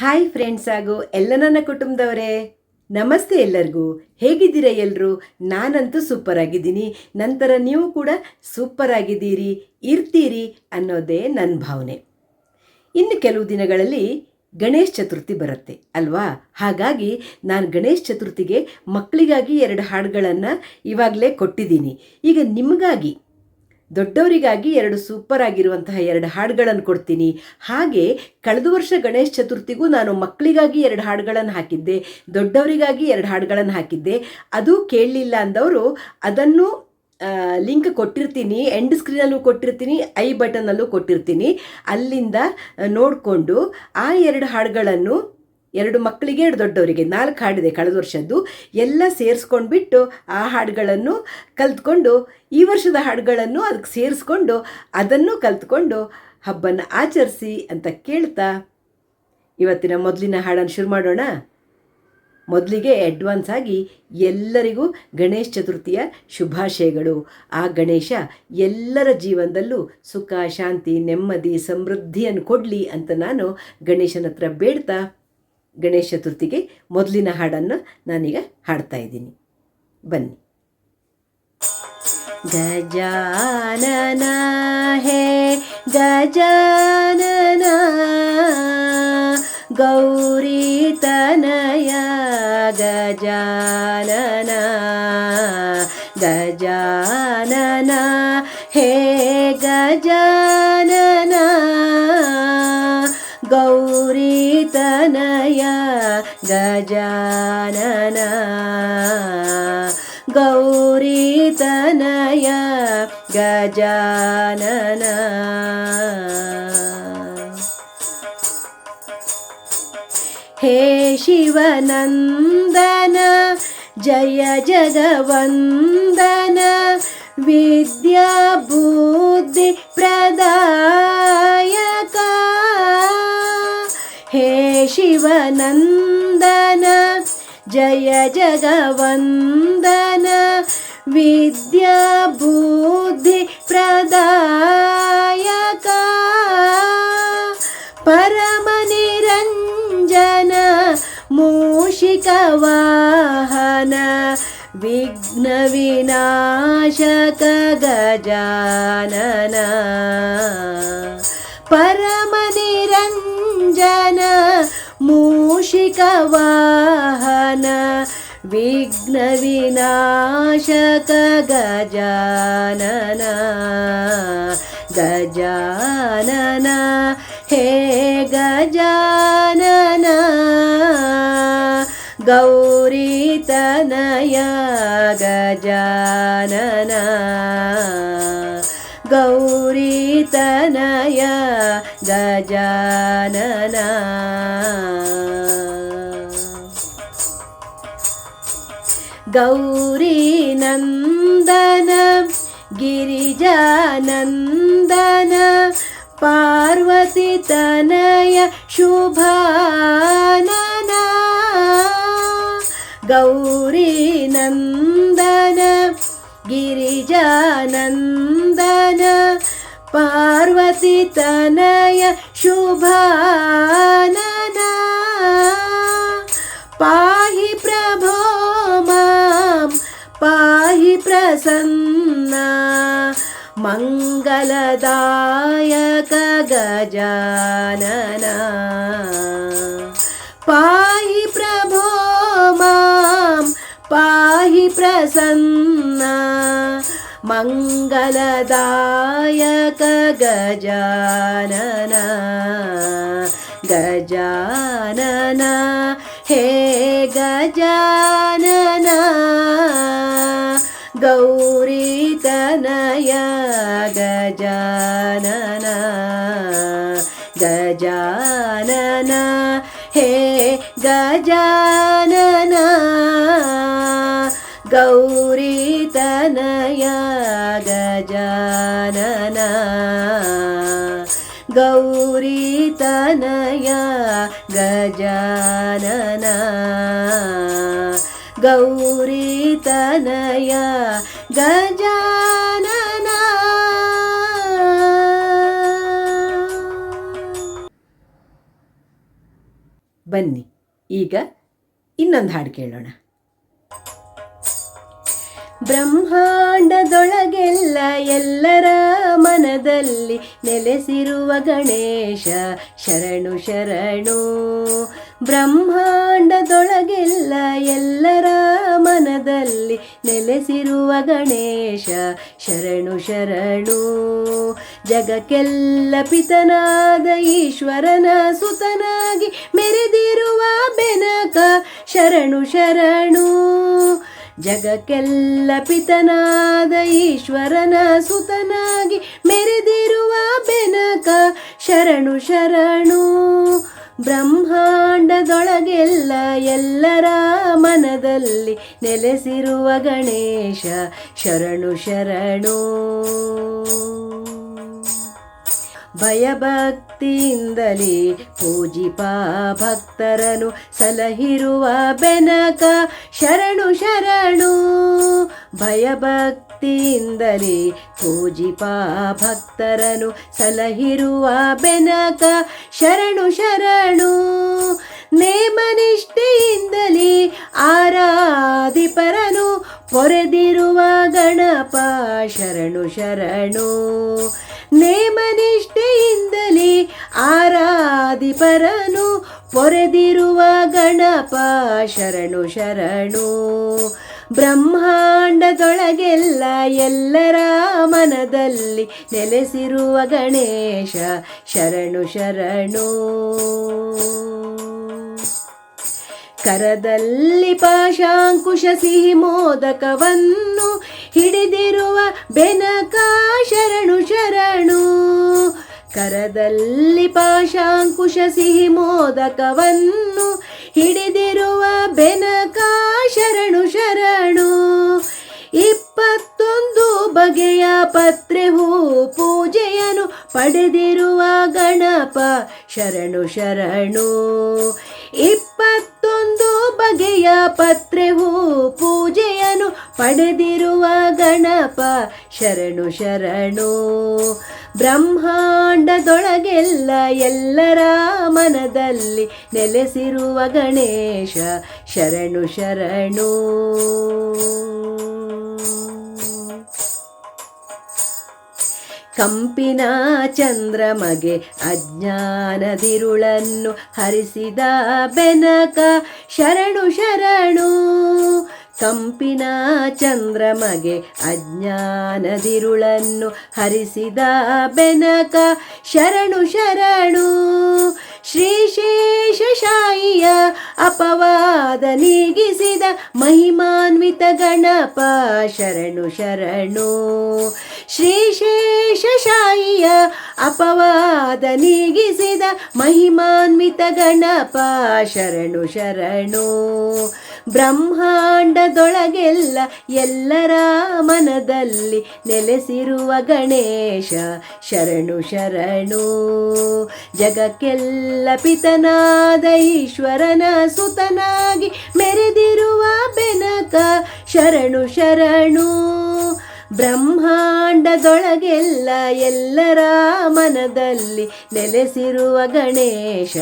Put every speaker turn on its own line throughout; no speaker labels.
Hi friends ಹಾಗೂ ಎಲ್ಲ ನನ್ನ ಕುಟುಂಬದವರೇ, ನಮಸ್ತೆ ಎಲ್ಲರಿಗೂ. ಹೇಗಿದ್ದೀರಾ ಎಲ್ಲರೂ ನಾನಂತೂ ಸೂಪರ್ ಆಗಿದ್ದೀನಿ. ನಂತರ ನೀವು ಕೂಡ ಸೂಪರ್ ಆಗಿದ್ದೀರಿ, ಇರ್ತೀರಿ ಅನ್ನೋದೇ ನನ್ನ ಭಾವನೆ. ಇನ್ನು ಕೆಲವು ದಿನಗಳಲ್ಲಿ ಗಣೇಶ್ ಚತುರ್ಥಿ ಬರುತ್ತೆ, ಅಲ್ವಾ? ಹಾಗಾಗಿ ನಾನು ಗಣೇಶ್ ಚತುರ್ಥಿಗೆ ಮಕ್ಕಳಿಗಾಗಿ ಎರಡು ಹಾಡುಗಳನ್ನು ಇವಾಗಲೇ ಕೊಟ್ಟಿದ್ದೀನಿ. ಈಗ ನಿಮಗಾಗಿ ದೊಡ್ಡವರಿಗಾಗಿ ಎರಡು ಸೂಪರ್ ಆಗಿರುವಂತಹ ಎರಡು ಹಾಡುಗಳನ್ನು ಕೊಡ್ತೀನಿ. ಹಾಗೆ ಕಳೆದ ವರ್ಷ ಗಣೇಶ ಚತುರ್ಥಿಗೂ ನಾನು ಮಕ್ಕಳಿಗಾಗಿ ಎರಡು ಹಾಡುಗಳನ್ನು ಹಾಕಿದ್ದೆ, ದೊಡ್ಡವರಿಗಾಗಿ ಎರಡು ಹಾಡುಗಳನ್ನು ಹಾಕಿದ್ದೆ. ಅದು ಕೇಳಲಿಲ್ಲ ಅಂದವರು ಅದನ್ನು ಲಿಂಕ್ ಕೊಟ್ಟಿರ್ತೀನಿ, ಎಂಡ್ ಸ್ಕ್ರೀನಲ್ಲೂ ಕೊಟ್ಟಿರ್ತೀನಿ, ಐ ಬಟನ್ನಲ್ಲೂ ಕೊಟ್ಟಿರ್ತೀನಿ. ಅಲ್ಲಿಂದ ನೋಡಿಕೊಂಡು ಆ ಎರಡು ಹಾಡುಗಳನ್ನು ಎರಡು ಮಕ್ಕಳಿಗೆ, ಎರಡು ದೊಡ್ಡವರಿಗೆ, ನಾಲ್ಕು ಹಾಡಿದೆ ಕಳೆದ ವರ್ಷದ್ದು. ಎಲ್ಲ ಸೇರಿಸ್ಕೊಂಡ್ಬಿಟ್ಟು ಆ ಹಾಡುಗಳನ್ನು ಕಲ್ತ್ಕೊಂಡು, ಈ ವರ್ಷದ ಹಾಡುಗಳನ್ನು ಅದಕ್ಕೆ ಸೇರಿಸ್ಕೊಂಡು, ಅದನ್ನು ಕಲ್ತ್ಕೊಂಡು ಹಬ್ಬನ ಆಚರಿಸಿ ಅಂತ ಕೇಳ್ತಾ ಇವತ್ತಿನ ಮೊದಲಿನ ಹಾಡನ್ನು ಶುರು ಮಾಡೋಣ. ಮೊದಲಿಗೆ ಅಡ್ವಾನ್ಸ್ ಆಗಿ ಎಲ್ಲರಿಗೂ ಗಣೇಶ ಚತುರ್ಥಿಯ ಶುಭಾಶಯಗಳು. ಆ ಗಣೇಶ ಎಲ್ಲರ ಜೀವನದಲ್ಲೂ ಸುಖ, ಶಾಂತಿ, ನೆಮ್ಮದಿ, ಸಮೃದ್ಧಿಯನ್ನು ಕೊಡಲಿ ಅಂತ ನಾನು ಗಣೇಶನ ಹತ್ರ ಬೇಡ್ತಾ ಗಣೇಶ ಚತುರ್ಥಿಗೆ ಮೊದಲಿನ ಹಾಡನ್ನು ನಾನೀಗ ಹಾಡ್ತಾ ಇದ್ದೀನಿ. ಬನ್ನಿ. ಗಜಾನನ ಹೇ, ಗಜಾನನ, ಗೌರಿ ತನಯ, ಗಜಾನನ ಗಜಾನನ. गौरीतनय गजानन। हे शिवनन्दन जय जगवन्दन विद्याबुद्धिप्रदायका हे शिवनन्दन जय जगवन्दन विद्याबुद्धिप्रदायका परमनिरञ्जन मूषिकवाहन विघ्नविनाशक गजानन। परमनिरञ्जन मूषिकवाहन विग्नविनाशकगजानन गजानन हे गजानन गौरीतनया गजानन गौरी गजानन। ವಾಹನ ವಿಘ್ನ ವಿನಾಶಕ ಗಜಾನನ ಗಜಾನನ ಹೇ ಗಜಾನನ ಗೌರಿ प्रसन्ना मङ्गलदायक गजानन। पाहि प्रभो मां पाहि प्रसन्ना मङ्गलदायक गजानन। गजानन हे गजान ಗಜಾನನ ಗೌರಿ ತನಯ ಗಜಾನನ ಗಜಾನನ ಹೇ ಗಜಾನನ ಗೌರಿ ತನಯ ಗೌರಿ ತನಯ ಗಜಾನನ. ಬನ್ನಿ, ಈಗ ಇನ್ನೊಂದು ಹಾಡು ಕೇಳೋಣ. ಬ್ರಹ್ಮಾಂಡದೊಳಗೆಲ್ಲ ಎಲ್ಲರ ಮನದಲ್ಲಿ ನೆಲೆಸಿರುವ ಗಣೇಶ, ಶರಣು ಶರಣು. ಬ್ರಹ್ಮಾಂಡದೊಳಗೆಲ್ಲ ಎಲ್ಲರ ಮನದಲ್ಲಿ ನೆಲೆಸಿರುವ ಗಣೇಶ. ಶರಣು ಶರಣು. ಜಗಕ್ಕೆಲ್ಲ ಪಿತನಾದ ಈಶ್ವರನ ಸುತನಾಗಿ ಮೆರೆದಿರುವ ಬೆನಕ. ಶರಣು ಶರಣು. ಜಗಕ್ಕೆಲ್ಲ ಪಿತನಾದ ಈಶ್ವರನ ಸುತನಾಗಿ ಮೆರೆದಿರುವ ಬೆನಕ. ಶರಣು ಶರಣು. ಬ್ರಹ್ಮಾಂಡದೊಳಗೆಲ್ಲ ಎಲ್ಲರ ಮನದಲ್ಲಿ ನೆಲೆಸಿರುವ ಗಣೇಶ ಶರಣು ಶರಣು. ಭಯಭಕ್ತಿಯಿಂದಲೇ ಪೂಜಿಪ ಭಕ್ತರನು ಸಲಹಿರುವ ಬೆನಕ. ಶರಣು ಶರಣು, ಭಯಭಕ್ತಿಯಿಂದಲೇ ಪೂಜಿಪ ಭಕ್ತರನು ಸಲಹಿರುವ ಬೆನಕ. ಶರಣು ಶರಣು, ನೇಮನಿಷ್ಠೆಯಿಂದಲೇ ಆರಾಧಿಪರನು ಪೊರೆದಿರುವ ಗಣಪ ಶರಣು ಶರಣು, ನೇಮನಿಷ್ಠೆಯಿಂದಲೇ ಆರಾಧಿಪರನು ಪೊರೆದಿರುವ ಗಣಪ ಶರಣು ಶರಣು. ಬ್ರಹ್ಮಾಂಡದೊಳಗೆಲ್ಲ ಎಲ್ಲರ ಮನದಲ್ಲಿ ನೆಲೆಸಿರುವ ಗಣೇಶ ಶರಣು ಶರಣು. ಕರದಲ್ಲಿ ಪಾಶಾಂಕುಶ ಸಿಹಿ ಮೋದಕವನ್ನು ಹಿಡಿದಿರುವ ಬೆನಕ ಶರಣು. ಶರಣು ಕರದಲ್ಲಿ ಪಾಶಾಂಕುಶ ಸಿಹಿ ಮೋದಕವನ್ನು ಹಿಡಿದಿರುವ ಬೆನಕ ಶರಣು. ಶರಣು ಇಪ್ಪತ್ತೊಂದು ಬಗೆಯ ಪತ್ರೆ ಹೂ ಪೂಜೆಯನ್ನು ಪಡೆದಿರುವ ಗಣಪ ಶರಣು ಶರಣು. ಇಪ್ಪತ್ತೊಂದು ಬಗೆಯ ಪತ್ರೆ ಹೂ ಪೂಜೆಯನ್ನು ಪಡೆದಿರುವ ಗಣಪ. ಶರಣು ಶರಣು, ಬ್ರಹ್ಮಾಂಡದೊಳಗೆಲ್ಲ ಎಲ್ಲರ ಮನದಲ್ಲಿ ನೆಲೆಸಿರುವ ಗಣೇಶ. ಶರಣು ಶರಣು. ಕಂಪಿನ ಚಂದ್ರಮಗೆ ಅಜ್ಞಾನದಿರುಳನ್ನು ಹರಿಸಿದ ಬೆನಕ ಶರಣು ಶರಣು ಕಂಪಿನ ಚಂದ್ರಮಗೆ ಅಜ್ಞಾನದಿರುಳನ್ನು ಹರಿಸಿದ ಬೆನಕ. ಶರಣು ಶರಣು ಶ್ರೀಶೇಷಶಾಯಿಯ ಅಪವಾದ ನೀಗಿಸಿದ ಮಹಿಮಾನ್ವಿತ ಗಣಪ. ಶರಣು ಶರಣು ಶ್ರೀಶೇಷಶಾಯಿಯ ಅಪವಾದ ನೀಗಿಸಿದ ಮಹಿಮಾನ್ವಿತ ಗಣಪ. ಶರಣು ಶರಣು ಬ್ರಹ್ಮಾಂಡದೊಳಗೆಲ್ಲ ಎಲ್ಲರ ಮನದಲ್ಲಿ ನೆಲೆಸಿರುವ ಗಣೇಶ. ಶರಣು ಶರಣು, ಜಗಕ್ಕೆಲ್ಲ ಪಿತನಾದ ಈಶ್ವರನ ಸುತನಾಗಿ ಮೆರೆದಿರುವ ಬೆನಕ. ಶರಣು ಶರಣು ಬ್ರಹ್ಮಾಂಡದೊಳಗೆಲ್ಲ ಎಲ್ಲರ ಮನದಲ್ಲಿ ನೆಲೆಸಿರುವ ಗಣೇಶ.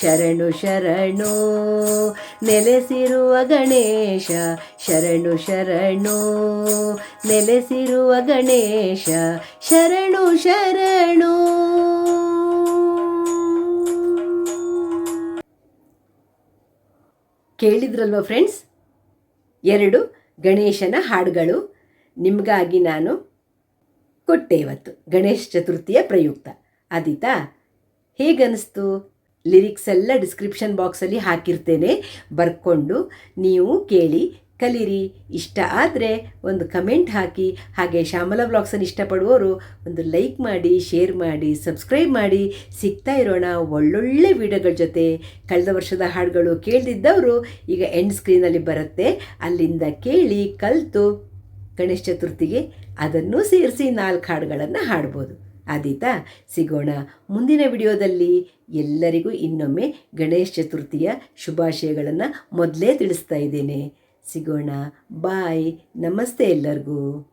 ಶರಣು ಶರಣು. ನೆಲೆಸಿರುವ ಗಣೇಶ. ಶರಣು ಶರಣು. ನೆಲೆಸಿರುವ ಗಣೇಶ. ಶರಣು ಶರಣು. ಕೇಳಿದ್ರಲ್ವ ಫ್ರೆಂಡ್ಸ್ ಎರಡು ಗಣೇಶನ ಹಾಡುಗಳು. ನಿಮಗಾಗಿ ನಾನು ಕೊಟ್ಟೆ ಇವತ್ತು ಗಣೇಶ ಚತುರ್ಥಿಯ ಪ್ರಯುಕ್ತ. ಆದೀತಾ ಹೇಗನ್ನಿಸ್ತು ಲಿರಿಕ್ಸ್ ಎಲ್ಲ ಡಿಸ್ಕ್ರಿಪ್ಷನ್ ಬಾಕ್ಸಲ್ಲಿ ಹಾಕಿರ್ತೇನೆ. ಬರ್ಕೊಂಡು ನೀವು ಕೇಳಿ, ಕಲೀರಿ. ಇಷ್ಟ ಆದರೆ ಒಂದು ಕಮೆಂಟ್ ಹಾಕಿ. ಹಾಗೆ ಶ್ಯಾಮಲ ಬ್ಲಾಗ್ಸನ್ನು ಇಷ್ಟಪಡುವವರು ಒಂದು ಲೈಕ್ ಮಾಡಿ ಶೇರ್ ಮಾಡಿ ಸಬ್ಸ್ಕ್ರೈಬ್ ಮಾಡಿ. ಸಿಗ್ತಾ ಇರೋಣ ಒಳ್ಳೊಳ್ಳೆ ವಿಡಿಯೋಗಳ ಜೊತೆ. ಕಳೆದ ವರ್ಷದ ಹಾಡುಗಳು ಕೇಳ್ದಿದ್ದವರು ಈಗ ಎಂಡ್ ಸ್ಕ್ರೀನಲ್ಲಿ ಬರುತ್ತೆ. ಅಲ್ಲಿಂದ ಕೇಳಿ, ಕಲಿತು. ಗಣೇಶ ಚತುರ್ಥಿಗೆ ಅದನ್ನು ಸೇರಿಸಿ ನಾಲ್ಕು ಹಾಡುಗಳನ್ನು ಹಾಡ್ಬೋದು. ಆದೀತಾ, ಸಿಗೋಣ ಮುಂದಿನ ವಿಡಿಯೋದಲ್ಲಿ ಎಲ್ಲರಿಗೂ ಇನ್ನೊಮ್ಮೆ ಗಣೇಶ ಚತುರ್ಥಿಯ ಶುಭಾಶಯಗಳನ್ನು ಮೊದಲೇ ತಿಳಿಸ್ತಾ ಇದ್ದೇನೆ. ಸಿಗೋಣ, ಬಾಯ್, ನಮಸ್ತೆ ಎಲ್ಲರಿಗೂ.